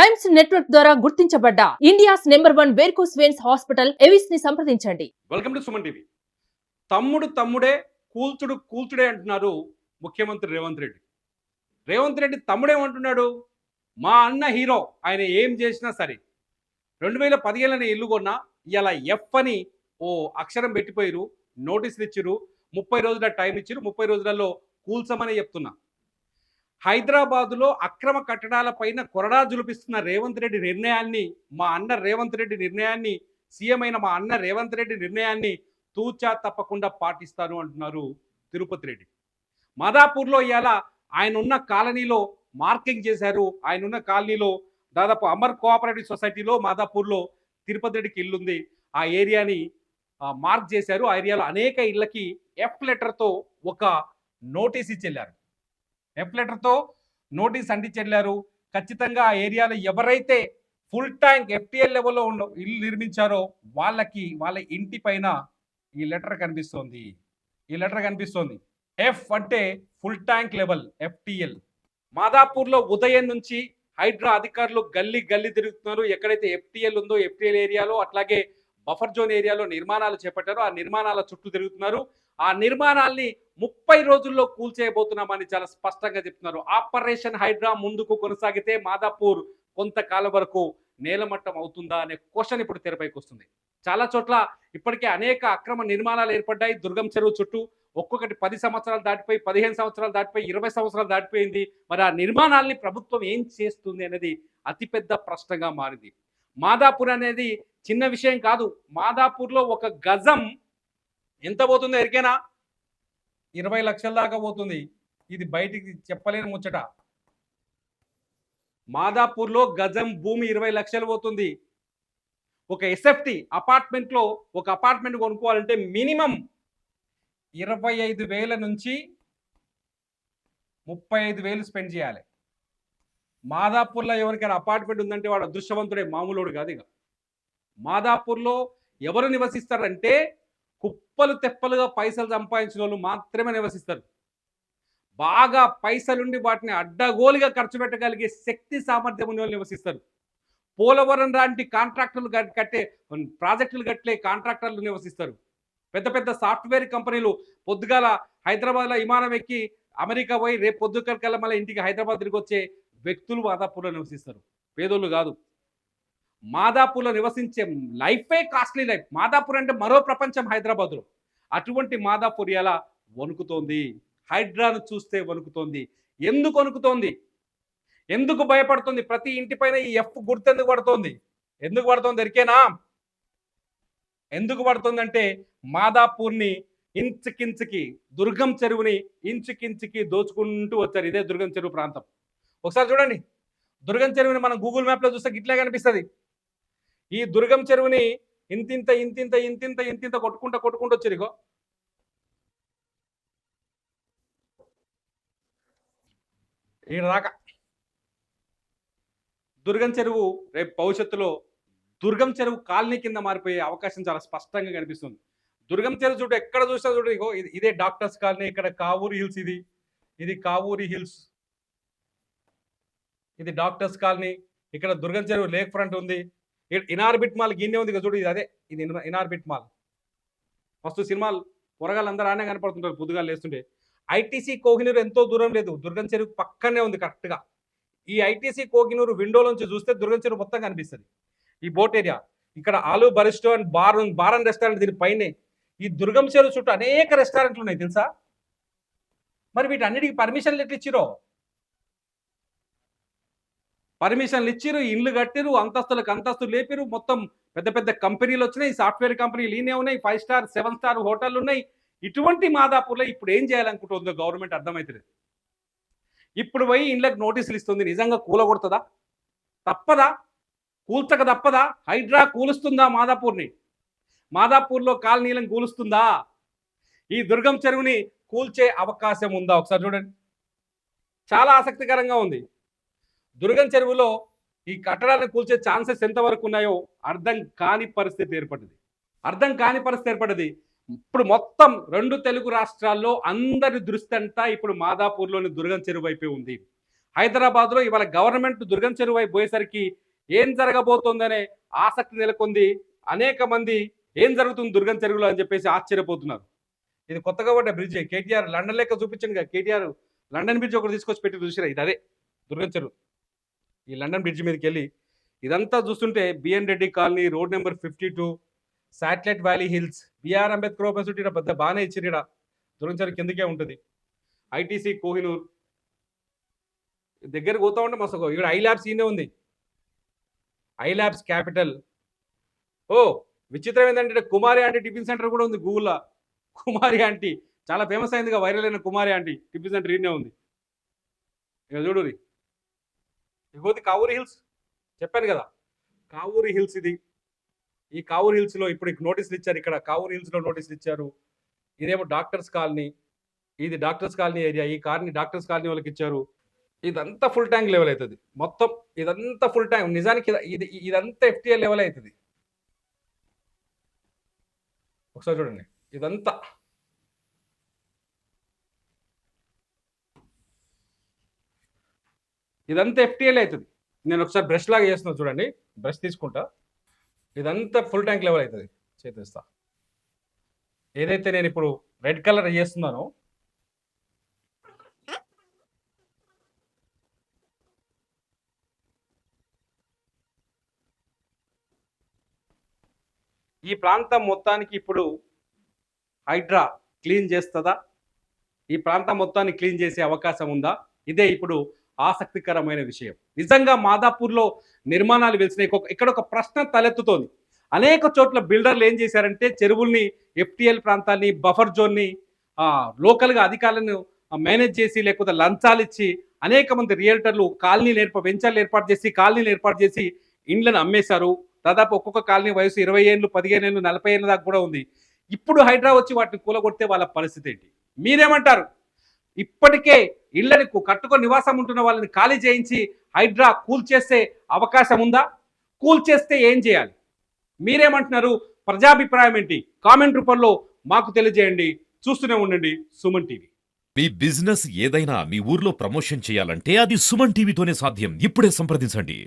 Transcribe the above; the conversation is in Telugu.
టైమ్స్ నెట్వర్క్ ద్వారా గుర్తించబడ్డ India's number one varicose veins hospital ఎవిస్ని సంప్రదించండి. Welcome to Suman TV. తమ్ముడు తమ్ముడే కూల్చుడు కూల్చుడే అంటున్నారు ముఖ్యమంత్రి రేవంత్ రెడ్డి. రేవంత్ రెడ్డి తమ్ముడేమంటున్నాడు మా అన్న హీరో ఆయన ఏం చేసినా సరే. రెండు వేల పదిహేనున ఇల్లు కొన్నా ఇలా ఎఫ్ అని ఓ అక్షరం పెట్టిపోయారు నోటీసులు ఇచ్చిరు ముప్పై రోజుల టైం ఇచ్చిరు ముప్పై రోజులలో కూల్చమని చెప్తున్నా. హైదరాబాదులో అక్రమ కట్టడాల పైన కొరడా జులిపిస్తున్న రేవంత్ రెడ్డి నిర్ణయాన్ని మా అన్న రేవంత్ రెడ్డి నిర్ణయాన్ని సీఎం అయిన మా అన్న రేవంత్ రెడ్డి నిర్ణయాన్ని తూచా తప్పకుండా పాటిస్తాను అంటున్నారు తిరుపతి రెడ్డి. మాదాపూర్లో ఇవాళ ఆయన ఉన్న కాలనీలో మార్కింగ్ చేశారు. ఆయన ఉన్న కాలనీలో దాదాపు అమర్ కోఆపరేటివ్ సొసైటీలో మాదాపూర్లో తిరుపతి రెడ్డికి ఇల్లుంది ఆ ఏరియాని మార్క్ చేశారు. ఆ ఏరియాలో అనేక ఇళ్ళకి ఎఫ్ లెటర్తో ఒక నోటీస్ ఇచ్చి వెళ్ళారు ఎఫ్ లెటర్తో నోటీస్ అంటించి చెల్లారు ఖచ్చితంగా ఆ ఏరియాలో ఎవరైతే ఫుల్ ట్యాంక్ ఎఫ్టీఎల్ లెవెల్లో ఉన్న ఇల్లు నిర్మించారో వాళ్ళకి వాళ్ళ ఇంటి పైన ఈ లెటర్ కనిపిస్తోంది. ఈ లెటర్ కనిపిస్తోంది. ఎఫ్ అంటే ఫుల్ ట్యాంక్ లెవెల్ ఎఫ్టిఎల్ మాదాపూర్లో ఉదయం నుంచి హైడ్రా అధికారులు గల్లీ గల్లీ తిరుగుతున్నారు. ఎక్కడైతే ఎఫ్టీఎల్ ఉందో ఎఫ్టిఎల్ ఏరియాలో అట్లాగే బఫర్ జోన్ ఏరియాలో నిర్మాణాలు చేపట్టారో ఆ నిర్మాణాల చుట్టూ తిరుగుతున్నారు. ఆ నిర్మాణాల్ని ముప్పై రోజుల్లో కూల్చేయబోతున్నామని చాలా స్పష్టంగా చెప్తున్నారు. ఆపరేషన్ హైడ్రా ముందుకు కొనసాగితే మాదాపూర్ కొంతకాలం వరకు నేలమట్టం అవుతుందా అనే క్వశ్చన్ ఇప్పుడు తెరపైకి వస్తుంది. చాలా చోట్ల ఇప్పటికే అనేక అక్రమ నిర్మాణాలు ఏర్పడ్డాయి. దుర్గం చెరువు చుట్టూ ఒక్కొక్కటి పది సంవత్సరాలు దాటిపోయి పదిహేను సంవత్సరాలు దాటిపోయి ఇరవై సంవత్సరాలు దాటిపోయింది. మరి ఆ నిర్మాణాల్ని ప్రభుత్వం ఏం చేస్తుంది అనేది అతిపెద్ద ప్రశ్నగా మారింది. మాదాపూర్ అనేది చిన్న విషయం కాదు. మాదాపూర్లో ఒక గజం ఎంత పోతుందో ఎరికేనా? ఇరవై లక్షల దాకా పోతుంది. ఇది బయటికి చెప్పలేని ముచ్చట. మాదాపూర్లో గజం భూమి ఇరవై లక్షలు పోతుంది. ఒక ఎస్ఎఫ్టి అపార్ట్మెంట్లో ఒక అపార్ట్మెంట్ కొనుక్కోవాలంటే మినిమం ఇరవై ఐదు వేల నుంచి ముప్పై ఐదు వేలు స్పెండ్ చేయాలి. మాదాపూర్లో ఎవరికైనా అపార్ట్మెంట్ ఉందంటే వాడు అదృష్టవంతుడే మామూలుడు కాదు ఇక. మాదాపూర్లో ఎవరు నివసిస్తారంటే కుప్పలు తెప్పలుగా పైసలు సంపాదించిన వాళ్ళు మాత్రమే నివసిస్తారు. బాగా పైసలుండి వాటిని అడ్డగోలుగా ఖర్చు పెట్టగలిగే శక్తి సామర్థ్యం ఉన్న వాళ్ళు నివసిస్తారు. పోలవరం లాంటి కాంట్రాక్టర్లు కట్టే ప్రాజెక్టులు కట్టే కాంట్రాక్టర్లు నివసిస్తారు. పెద్ద పెద్ద సాఫ్ట్వేర్ కంపెనీలు పొద్దుగాల హైదరాబాద్లో విమానం ఎక్కి అమెరికా పోయి రేపు పొద్దుకల్లా మళ్ళీ ఇంటికి హైదరాబాద్ తిరిగి వచ్చే వ్యక్తులు వాదాపూర్లో నివసిస్తారు. పేదోళ్ళు కాదు. మాదాపూర్లో నివసించే లైఫే కాస్ట్లీ లైఫ్. మాదాపూర్ అంటే మరో ప్రపంచం హైదరాబాద్లో. అటువంటి మాదాపూర్ ఎలా? వణుకుతోంది. హైడ్రాను చూస్తే వణుకుతోంది. ఎందుకు వణుకుతోంది? ఎందుకు భయపడుతుంది? ప్రతి ఇంటిపైన ఈ ఎఫ్ గుర్తు ఎందుకు పడుతోంది? ఎందుకు పడుతోంది? ఎరికేనా ఎందుకు పడుతుందంటే మాదాపూర్ని ఇంచుకించుకి దుర్గం చెరువుని ఇంచుకించుకి దోచుకుంటూ వచ్చారు. ఇదే దుర్గం చెరువు ప్రాంతం. ఒకసారి చూడండి. దుర్గం చెరువుని మనం గూగుల్ మ్యాప్లో చూస్తే ఇట్లా కనిపిస్తుంది. ఈ దుర్గం చెరువుని ఇంతింత ఇంతింత ఇంతింత ఇంతింత కొట్టుకుంటా కొట్టుకుంటూ వచ్చారు ఇగో. ఈడ దాకా. దుర్గం చెరువు రేపు భవిష్యత్తులో దుర్గం చెరువు కాలనీ కింద మారిపోయే అవకాశం చాలా స్పష్టంగా కనిపిస్తుంది. దుర్గం చెరువు చూడు ఎక్కడ చూసినా చూడు ఇగో ఇదే డాక్టర్స్ కాలనీ ఇక్కడ కావూరి హిల్స్ ఇది. ఇది కావూరి హిల్స్. ఇది డాక్టర్స్ కాలనీ. ఇక్కడ దుర్గం చెరువు లేక్ ఫ్రంట్ ఉంది. ఇనార్బిట్ మాల్ గిన్నె ఉంది ఇక చూడు ఇది అదే. ఇది ఇన- ఇనార్బిట్ మాల్. ఫస్ట్ సినిమాలు పొరగాలు ఆనే కనపడుతుంటారు పొద్దుగా లేస్తుంటే. ఐటీసీ కోహినూరు ఎంతో దూరం లేదు. దుర్గం చెరువు పక్కనే ఉంది కరెక్ట్గా. ఈ ఐటీసీ కోహినూరు విండోలోంచి చూస్తే దుర్గం చెరువు మొత్తం కనిపిస్తుంది. ఈ బోట్ ఏరియా. ఇక్కడ ఆలు Barista and bar bar and restaurant దీని పైనే. ఈ దుర్గం చెరువు చుట్టూ అనేక రెస్టారెంట్లు ఉన్నాయి తెలుసా? మరి వీటన్నిటికి పర్మిషన్లు ఎట్లా ఇచ్చిరో పర్మిషన్లు ఇచ్చిరు ఇల్లు కట్టిరు అంతస్తులకు అంతస్తులు లేపిరు మొత్తం పెద్ద పెద్ద కంపెనీలు వచ్చినాయి సాఫ్ట్వేర్ కంపెనీలు ఈనే ఉన్నాయి ఫైవ్ స్టార్ సెవెన్ స్టార్ హోటళ్ళు ఉన్నాయి. ఇటువంటి మాదాపూర్లో ఇప్పుడు ఏం చేయాలనుకుంటుందో గవర్నమెంట్ అర్థమవుతుంది ఇప్పుడు పోయి ఇండ్లకు నోటీసులు ఇస్తుంది నిజంగా కూలగొడుతుందా? తప్పదా? కూల్చక తప్పదా? హైడ్రా కూలుస్తుందా మాదాపూర్ని? మాదాపూర్లో కాలనీలను కూలుస్తుందా? ఈ దుర్గం చెరువుని కూల్చే అవకాశం ఉందా? ఒకసారి చూడండి. చాలా ఆసక్తికరంగా ఉంది. దుర్గం చెరువులో ఈ కట్టడాలను కూల్చే ఛాన్సెస్ ఎంతవరకు ఉన్నాయో అర్థం కాని పరిస్థితి ఏర్పడింది అర్థం కాని పరిస్థితి ఏర్పడింది ఇప్పుడు మొత్తం రెండు తెలుగు రాష్ట్రాల్లో అందరి దృష్టి అంతా ఇప్పుడు మాదాపూర్లోని దుర్గం చెరువు వైపే ఉంది. హైదరాబాద్లో ఇవాళ గవర్నమెంట్ దుర్గం చెరువు వైపు పోయేసరికి ఏం జరగబోతోందనే ఆసక్తి నెలకొంది. అనేక మంది ఏం జరుగుతుంది దుర్గం చెరువులో అని చెప్పేసి ఆశ్చర్యపోతున్నారు. ఇది కొత్తగా పడ్డ బ్రిడ్జ్. కేటీఆర్ లండన్ లెక్క చూపించండి కదా. కేటీఆర్ లండన్ బ్రిడ్జ్ ఒకటి తీసుకొచ్చి పెట్టి చూసిరా? ఇది అదే దుర్గం చెరువు. ఈ లండన్ బ్రిడ్జ్ మీదకి వెళ్ళి ఇదంతా చూస్తుంటే BN Reddy colony road number fifty two satellite valley hills BR Ambedkar open city పెద్ద బాగానే ఇచ్చిరిడ దుర్గం చెరువు కిందకే ఉంటుంది. ఐటీసీ కోహినూర్. దగ్గరకు పోతా ఉంటే మస్తు ఇక్కడ ఐ ల్యాబ్స్ ఈయనే ఉంది. I labs capital. ఓ విచిత్రం ఏంటంటే ఇక్కడ కుమారి ఆంటీ టిఫిన్ సెంటర్ కూడా ఉంది గూగుల్లో. కుమారి ఆంటీ. చాలా ఫేమస్ అయిందిగా వైరల్ అయిన కుమారి ఆంటీ. టిఫిన్ సెంటర్ ఈయనే ఉంది. ఇక చూడు ఇగోది కావూరి హిల్స్. చెప్పాను కదా. కావూరి హిల్స్ ఇది. ఈ కావూరి హిల్స్లో ఇప్పుడు నోటీసులు ఇచ్చారు. ఇక్కడ కావూరి హిల్స్లో నోటీసులు ఇచ్చారు. ఇదేమో డాక్టర్స్ కాలనీ. ఇది డాక్టర్స్ కాలనీ ఏరియా. ఈ కార్ని డాక్టర్స్ కాలనీ వాళ్ళకి ఇచ్చారు. ఇదంతా ఫుల్ ట్యాంక్ లెవెల్ అవుతుంది. మొత్తం ఇదంతా ఫుల్ ట్యాంక్. నిజానికి ఇది- ఇదంతా ఎఫ్టీఏ లెవెల్ అవుతుంది. ఒకసారి చూడండి. ఇదంతా. ఇదంతా ఎఫ్టీఎల్ అవుతుంది. నేను ఒకసారి బ్రష్ లాగా చేస్తున్నా చూడండి. బ్రష్ తీసుకుంటా. ఇదంతా ఫుల్ ట్యాంక్ లెవెల్ అవుతుంది. చేతిస్తా. ఏదైతే నేను ఇప్పుడు రెడ్ కలర్ చేస్తున్నానో ఈ ప్రాంతం మొత్తానికి ఇప్పుడు హైడ్రా క్లీన్ చేస్తుందా? ఈ ప్రాంతం మొత్తాన్ని క్లీన్ చేసే అవకాశం ఉందా? ఇదే ఇప్పుడు ఆసక్తికరమైన విషయం. నిజంగా మాదాపూర్లో నిర్మాణాలు వెలిసినాయి. ఇక్కడ ఒక ప్రశ్న తలెత్తుతోంది. అనేక చోట్ల బిల్డర్లు ఏం చేశారంటే చెరువుల్ని ఎఫ్టిఎల్ ప్రాంతాన్ని బఫర్ జోన్ని లోకల్గా అధికారులను మేనేజ్ చేసి లేకపోతే లంచాలు ఇచ్చి అనేక మంది రియల్టర్లు కాలనీలు ఏర్పా వెంచర్లు ఏర్పాటు చేసి కాలనీలు ఏర్పాటు చేసి ఇండ్లను అమ్మేశారు. దాదాపు ఒక్కొక్క కాలనీ వయసు ఇరవై ఏళ్ళు పదిహేను ఏళ్ళు నలభై ఏళ్ళ దాకా కూడా ఉంది. ఇప్పుడు హైడ్రా వచ్చి వాటిని కూలగొడితే వాళ్ళ పరిస్థితి ఏంటి? మీరేమంటారు? ఇప్పటికే ఇళ్ళని కట్టుకొని నివాసం ఉంటున్న వాళ్ళని ఖాళీ చేయించి హైడ్రా కూల్ చేసే అవకాశం ఉందా? కూల్ చేస్తే ఏం చేయాలి? మీరేమంటున్నారు? ప్రజాభిప్రాయం ఏంటి? కామెంట్ రూపంలో మాకు తెలియజేయండి. చూస్తూనే ఉండండి సుమన్ టీవీ. మీ బిజినెస్ ఏదైనా మీ ఊర్లో ప్రమోషన్ చేయాలంటే అది సుమన్ టీవీతోనే సాధ్యం. ఇప్పుడే సంప్రదించండి.